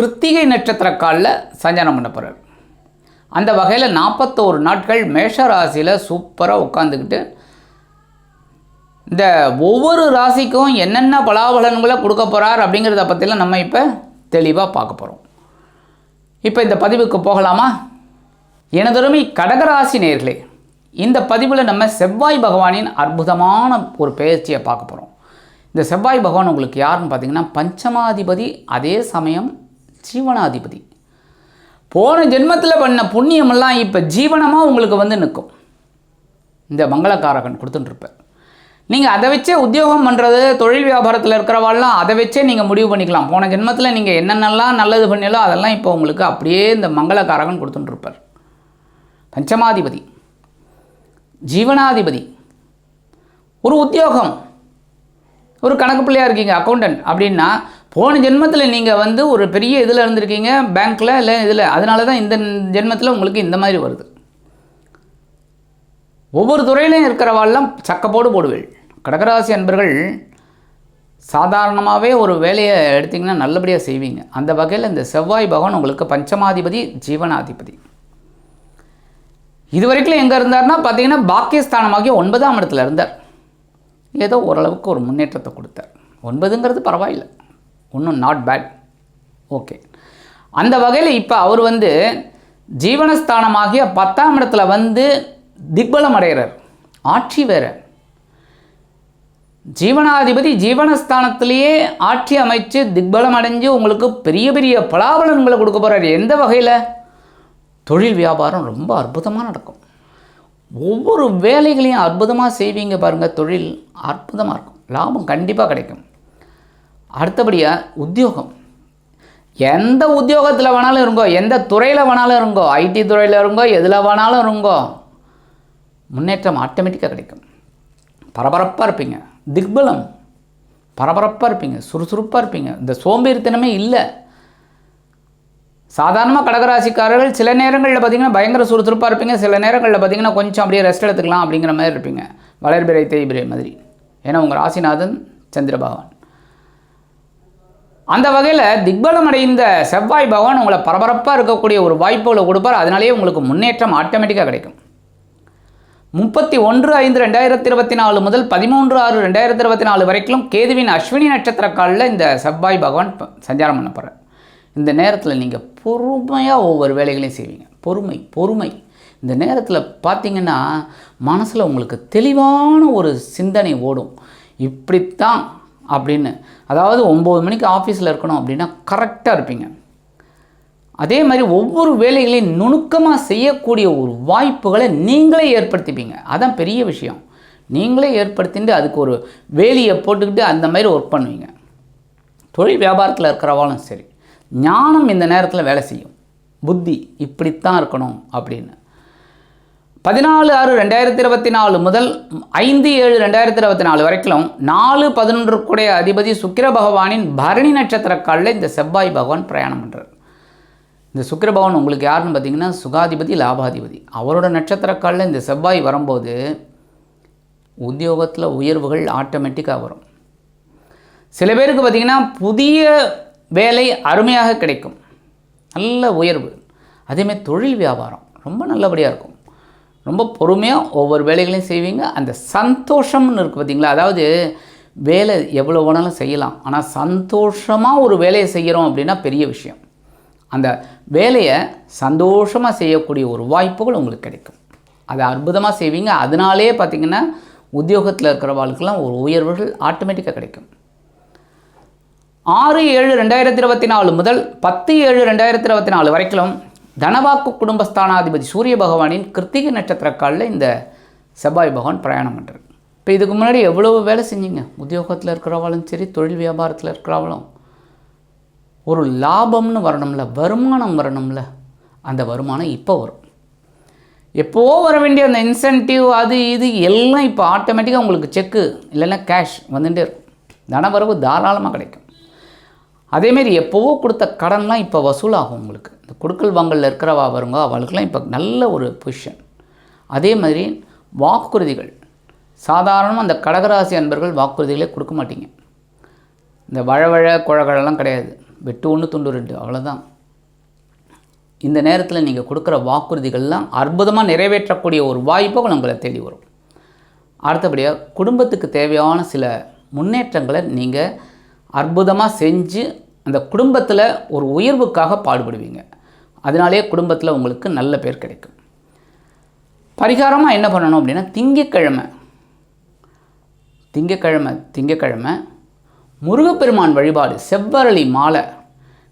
கிருத்திகை நட்சத்திர காலில் சஞ்சாரம் பண்ண போகிறார் அந்த வகையில் நாற்பத்தோரு நாட்கள் மேஷ ராசியில் சூப்பராக உட்காந்துக்கிட்டு இந்த ஒவ்வொரு ராசிக்கும் என்னென்ன பலாபலன்களை கொடுக்க போகிறார் அப்படிங்கிறத பற்றிலாம் நம்ம இப்போ தெளிவாக பார்க்க போகிறோம் இப்போ இந்த பதிவுக்கு போகலாமா? எனதொருமை கடகராசி நேர்களே இந்த பதிவில் நம்ம செவ்வாய் பகவானின் அற்புதமான ஒரு பயிற்சியை பார்க்க போகிறோம் இந்த செவ்வாய் பகவான் உங்களுக்கு யாருன்னு பார்த்தீங்கன்னா பஞ்சமாதிபதி அதே சமயம் ஜீவனாதிபதி. போன ஜென்மத்தில் பண்ண புண்ணியமெல்லாம் இப்போ ஜீவனமாக உங்களுக்கு வந்து நிற்கும். இந்த மங்களக்காரகன் கொடுத்துட்டுருப்பார். நீங்கள் அதை வச்சே உத்தியோகம் பண்ணுறது தொழில் வியாபாரத்தில் இருக்கிறவாள்லாம் அதை வச்சே நீங்கள் முடிவு பண்ணிக்கலாம். போன ஜென்மத்தில் நீங்கள் என்னென்னலாம் நல்லது பண்ணீங்களோ அதெல்லாம் இப்போ உங்களுக்கு அப்படியே இந்த மங்களக்காரகன் கொடுத்துட்டுருப்பார். பஞ்சமாதிபதி. ஜீவனாதிபதி. ஒரு உத்தியோகம். ஒரு கணக்கு பிள்ளையாக இருக்கீங்க அக்கௌண்டன்ட் அப்படின்னா போன ஜென்மத்தில் நீங்கள் வந்து ஒரு பெரிய இதில் இருந்திருக்கீங்க பேங்க்கில் இல்லை இதில். அதனால தான் இந்த ஜென்மத்தில் உங்களுக்கு இந்த மாதிரி வருது. ஒவ்வொரு துறையிலையும் இருக்கிறவாள்லாம் சக்கப்போடு போடுவேள். கடகராசி அன்பர்கள் சாதாரணமாகவே ஒரு வேலையை எடுத்திங்கன்னா நல்லபடியாக செய்வீங்க. அந்த வகையில் இந்த செவ்வாய் பகவான் உங்களுக்கு பஞ்சமாதிபதி ஜீவனாதிபதி. இது வரைக்கும் எங்கே இருந்தார்னா பார்த்தீங்கன்னா பாக்கியஸ்தானமாகிய ஒன்பதாம் இடத்துல இருந்தார். ஏதோ ஓரளவுக்கு ஒரு முன்னேற்றத்தை கொடுத்தார். ஒன்பதுங்கிறது பரவாயில்லை. ஒன்றும் நாட் பேட் ஓகே அந்த வகையில் இப்போ அவர் வந்து ஜீவனஸ்தானமாகிய பத்தாம் இடத்துல வந்து திக்பலம் அடைகிறார். ஆட்சி வேறு. ஜீவனாதிபதி ஜீவனஸ்தானத்திலேயே ஆட்சி அமைச்சு திக்பலம் அடைஞ்சு உங்களுக்கு பெரிய பெரிய பலாபலன்களை கொடுக்க போகிறார் எந்த வகையில்? தொழில் வியாபாரம் ரொம்ப அற்புதமாக நடக்கும். ஒவ்வொரு வேலைகளையும் அற்புதமாக செய்வீங்க பாருங்கள் தொழில் அற்புதமாக இருக்கும். லாபம் கண்டிப்பாக கிடைக்கும். அடுத்தபடியாக உத்தியோகம். எந்த உத்தியோகத்தில் வேணாலும் இருங்கோ எந்த துறையில் வேணாலும் இருங்கோ ஐடி துறையில் இருங்கோ எதில் வேணாலும் இருங்கோ முன்னேற்றம் ஆட்டோமேட்டிக்காக கிடைக்கும். பரபரப்பாக இருப்பீங்க. திக்பலம். பரபரப்பாக இருப்பீங்க. சுறுசுறுப்பாக இருப்பீங்க. இந்த சோம்பேறித்தனமே இல்லை. சாதாரணமாக கடகராசிக்காரர்கள் சில நேரங்களில் பார்த்தீங்கன்னா பயங்கர சுறுசுறுப்பாக இருப்பீங்க. சில நேரங்களில் பார்த்தீங்கன்னா கொஞ்சம் அப்படியே ரெஸ்ட் எடுத்துக்கலாம் அப்படிங்கிற மாதிரி இருப்பீங்க. வளர்பிறை தேய்பிரை மாதிரி. ஏன்னா உங்கள் ராசிநாதன் சந்திரபகவான் அந்த வகையில் திக்பலம் அடைந்த செவ்வாய் பகவான் உங்களை பரபரப்பாக இருக்கக்கூடிய ஒரு வாய்ப்புகளை கொடுப்பார். அதனாலேயே உங்களுக்கு முன்னேற்றம் ஆட்டோமேட்டிக்காக கிடைக்கும். முப்பத்தி ஒன்று ஐந்து ரெண்டாயிரத்தி இருபத்தி நாலு முதல் பதிமூன்று ஆறு ரெண்டாயிரத்தி இருபத்தி நாலு வரைக்கும் கேதுவின் அஸ்வினி நட்சத்திர காலில் இந்த செவ்வாய் பகவான் சஞ்சாரம் பண்ண போகிறார் இந்த நேரத்தில் நீங்கள் பொறுமையாக ஒவ்வொரு வேலைகளையும் செய்வீங்க. பொறுமை பொறுமை. இந்த நேரத்தில் பார்த்தீங்கன்னா மனசில் உங்களுக்கு தெளிவான ஒரு சிந்தனை ஓடும். இப்படித்தான் அப்படின்னு. அதாவது ஒம்பது மணிக்கு ஆஃபீஸில் இருக்கணும் அப்படின்னா கரெக்டாக இருப்பீங்க. அதே மாதிரி ஒவ்வொரு வேலைகளையும் நுணுக்கமாக செய்யக்கூடிய ஒரு வாய்ப்புகளை நீங்களே ஏற்படுத்திப்பீங்க. அதான் பெரிய விஷயம். நீங்களே ஏற்படுத்திட்டு அதுக்கு ஒரு வேலியை போட்டுக்கிட்டு அந்த மாதிரி ஒர்க் பண்ணுவீங்க. தொழில் வியாபாரத்தில் இருக்கிறவாலும் சரி. ஞானம் இந்த நேரத்தில் வேலை செய்யும். புத்தி இப்படித்தான் இருக்கணும் அப்படின்னு. பதினாலு ஆறு ரெண்டாயிரத்தி இருபத்தி நாலு முதல் ஐந்து ஏழு ரெண்டாயிரத்தி இருபத்தி நாலு வரைக்கும் நாலு பதினொன்றுக்குடைய அதிபதி சுக்கிர பகவானின் பரணி நட்சத்திர காலில் இந்த செவ்வாய் பகவான் பிரயாணம் பண்ணுறார் இந்த சுக்கிர பகவான் உங்களுக்கு யாருன்னு பார்த்தீங்கன்னா சுகாதிபதி லாபாதிபதி. அவரோட நட்சத்திர காலில் இந்த செவ்வாய் வரும்போது உத்தியோகத்தில் உயர்வுகள் ஆட்டோமேட்டிக்காக வரும். சில பேருக்கு பார்த்திங்கன்னா புதிய வேலை அருமையாக கிடைக்கும். நல்ல உயர்வு. அதேமாதிரி தொழில் வியாபாரம் ரொம்ப நல்லபடியாக இருக்கும். ரொம்ப பொறுமையாக ஒவ்வொரு வேலைகளையும் செய்வீங்க. அந்த சந்தோஷம்னு இருக்குது பார்த்தீங்களா அதாவது வேலை எவ்வளோ வேணாலும் செய்யலாம். ஆனால் சந்தோஷமாக ஒரு வேலையை செய்கிறோம் அப்படின்னா பெரிய விஷயம். அந்த வேலையை சந்தோஷமாக செய்யக்கூடிய ஒரு வாய்ப்புகள் உங்களுக்கு கிடைக்கும். அதை அற்புதமாக செய்வீங்க. அதனாலே பார்த்தீங்கன்னா உத்தியோகத்தில் இருக்கிறவாளுக்கெல்லாம் ஒரு உயர்வுகள் ஆட்டோமேட்டிக்காக கிடைக்கும். ஆறு ஏழு ரெண்டாயிரத்தி இருபத்தி நாலு முதல் பத்து ஏழு ரெண்டாயிரத்தி இருபத்தி நாலு வரைக்கும் தனவாக்கு குடும்பஸ்தானாதிபதி சூரிய பகவானின் கிருத்திகை நட்சத்திர காலில் இந்த செவ்வாய் பகவான் பிரயாணம் பண்ணுறது இப்போ இதுக்கு முன்னாடி எவ்வளவு வேலை செஞ்சீங்க? உத்தியோகத்தில் இருக்கிறவளும் சரி தொழில் வியாபாரத்தில் இருக்கிறவளும். ஒரு லாபம்னு வரணும்ல வருமானம் வரணும்ல அந்த வருமானம் இப்போ வரும். எப்போவோ வர வேண்டிய அந்த இன்சென்டிவ் அது இது எல்லாம் இப்போ ஆட்டோமேட்டிக்காக உங்களுக்கு செக்கு இல்லைன்னா கேஷ் வந்துட்டே இருக்கும். தனவரவு தாராளமாக கிடைக்கும். அதேமாரி எப்போவோ கொடுத்த கடன்லாம் இப்போ வசூலாகும் உங்களுக்கு. இந்த கொடுக்கல் வாங்கலில் இருக்கிறவா வருங்க அவளுக்கெல்லாம் இப்போ நல்ல ஒரு பொசிஷன் அதே மாதிரி வாக்குறுதிகள். சாதாரணமாக அந்த கடகராசி அன்பர்கள் வாக்குறுதிகளே கொடுக்க மாட்டீங்க. இந்த வழவழ குழகழெல்லாம் கிடையாது. வெட்டு ஒன்று துண்டு ரெண்டு அவ்வளோதான் இந்த நேரத்தில் நீங்கள் கொடுக்குற வாக்குறுதிகள்லாம் அற்புதமாக நிறைவேற்றக்கூடிய ஒரு வாய்ப்புகள் உங்களை தேடி வரும். அடுத்தபடியாக குடும்பத்துக்கு தேவையான சில முன்னேற்றங்களை நீங்கள் அற்புதமாக செஞ்சு அந்த குடும்பத்தில் ஒரு உயர்வுக்காக பாடுபடுவீங்க. அதனாலே குடும்பத்தில் உங்களுக்கு நல்ல பேர் கிடைக்கும். பரிகாரமாக என்ன பண்ணணும் அப்படின்னா திங்கக்கிழமை. திங்கக்கிழமை திங்கக்கிழமை. முருகப்பெருமான் வழிபாடு செவ்வரளி மாலை.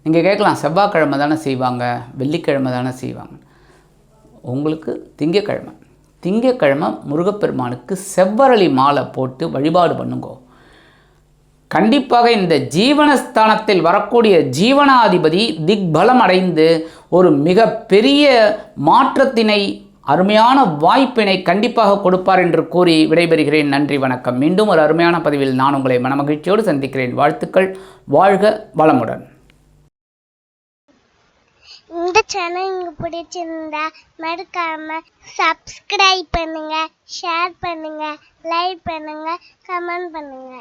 நீங்கள் கேட்கலாம் செவ்வாய்க்கிழமை தானே செய்வாங்க வெள்ளிக்கிழமை தானே செய்வாங்க. உங்களுக்கு திங்கக்கிழமை. திங்கக்கிழமை முருகப்பெருமானுக்கு செவ்வரளி மாலை போட்டு வழிபாடு பண்ணுங்கோ. கண்டிப்பாக இந்த ஜீவனஸ்தானத்தில் வரக்கூடிய ஜீவனாதிபதி திக்பலம் அடைந்து ஒரு மிகப்பெரிய மாற்றத்தினை அருமையான வாய்ப்பினை கண்டிப்பாக கொடுப்பார் என்று கூறி விடைபெறுகிறேன். நன்றி வணக்கம். மீண்டும் ஒரு அருமையான பதிவில் நான் உங்களை மனமகிழ்ச்சியோடு சந்திக்கிறேன். வாழ்த்துக்கள். வாழ்க வளமுடன். இந்த சேனல் உங்களுக்கு பிடிச்சிருந்தா மறக்காம சப்ஸ்கிரைப் பண்ணுங்க ஷேர் பண்ணுங்க லைக் பண்ணுங்க கமெண்ட் பண்ணுங்க.